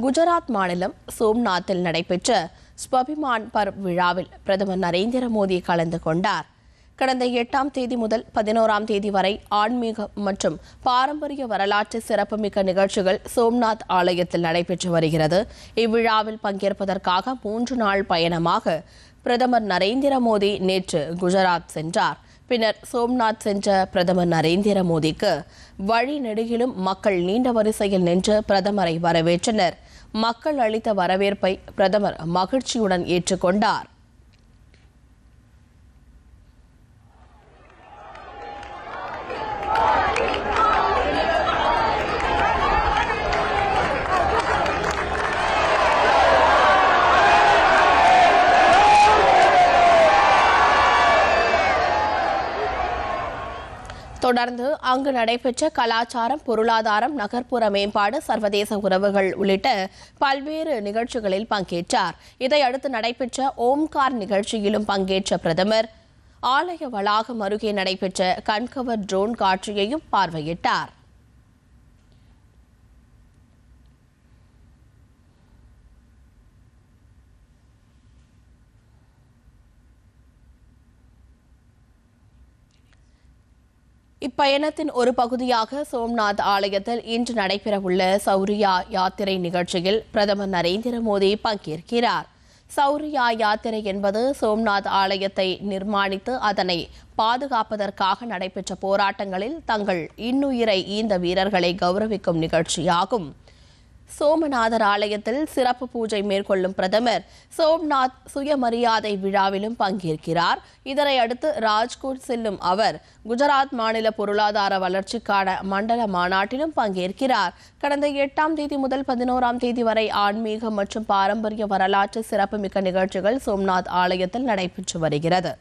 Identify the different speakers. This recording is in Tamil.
Speaker 1: குஜராத் மாநிலம் சோம்நாத்தில் நடைபெற்ற ஸ்வபிமான் பர்வ் விழாவில் பிரதமர் நரேந்திர மோடி கலந்து கொண்டார். கடந்த எட்டாம் தேதி முதல் பதினோராம் தேதி வரை ஆன்மீக மற்றும் பாரம்பரிய வரலாற்று சிறப்புமிக்க நிகழ்ச்சிகள் சோம்நாத் ஆலயத்தில் நடைபெற்று வருகிறது. இவ்விழாவில் பங்கேற்பதற்காக மூன்று நாள் பயணமாக பிரதமர் நரேந்திர மோடி நேற்று குஜராத் சென்றார். பின்னர் சோம்நாத் சென்ற பிரதமர் நரேந்திர மோடிக்கு வழி நெடுகிலும் மக்கள் நீண்ட வரிசையில் நின்று பிரதமரை வரவேற்றனர். மக்கள் அளித்த வரவேற்பை பிரதமர் மகிழ்ச்சியுடன் ஏற்றுக்கொண்டார். தொடர்ந்து அங்கு நடைபெற்ற கலாச்சாரம் பொருளாதாரம் நகர்ப்புற மேம்பாடு சர்வதேச உறவுகள் உள்ளிட்ட பல்வேறு நிகழ்ச்சிகளில் பங்கேற்றார். இதையடுத்து நடைபெற்ற ஓம்கார் நிகழ்ச்சியிலும் பங்கேற்ற பிரதமர் ஆலய வளாகம் அருகே நடைபெற்ற கண்கவர் ட்ரோன் காட்சியையும் பார்வையிட்டார். இப்பயணத்தின் ஒரு பகுதியாக சோம்நாத் ஆலயத்தில் இன்று நடைபெறவுள்ள சௌரியா யாத்திரை நிகழ்ச்சியில் பிரதமர் நரேந்திர மோடி பங்கேற்கிறார். சௌரியா யாத்திரை என்பது சோம்நாத் ஆலயத்தை நிர்மாணித்து அதனை பாதுகாப்பதற்காக நடைபெற்ற போராட்டங்களில் தங்கள் இன்னுயிரை ஈந்த வீரர்களை கௌரவிக்கும் நிகழ்ச்சியாகும். சோமநாதர் ஆலயத்தில் சிறப்பு பூஜை மேற்கொள்ளும் பிரதமர் சோம்நாத் சுயமரியாதை விழாவிலும் பங்கேற்கிறார். இதனையடுத்து ராஜ்கோட் செல்லும் அவர் குஜராத் மாநில பொருளாதார வளர்ச்சிக்கான மண்டல மாநாட்டிலும் பங்கேற்கிறார். கடந்த எட்டாம் தேதி முதல் பதினோராம் தேதி வரை ஆன்மீக மற்றும் பாரம்பரிய வரலாற்று சிறப்புமிக்க நிகழ்ச்சிகள் சோம்நாத் ஆலயத்தில் நடைபெற்று வருகிறது.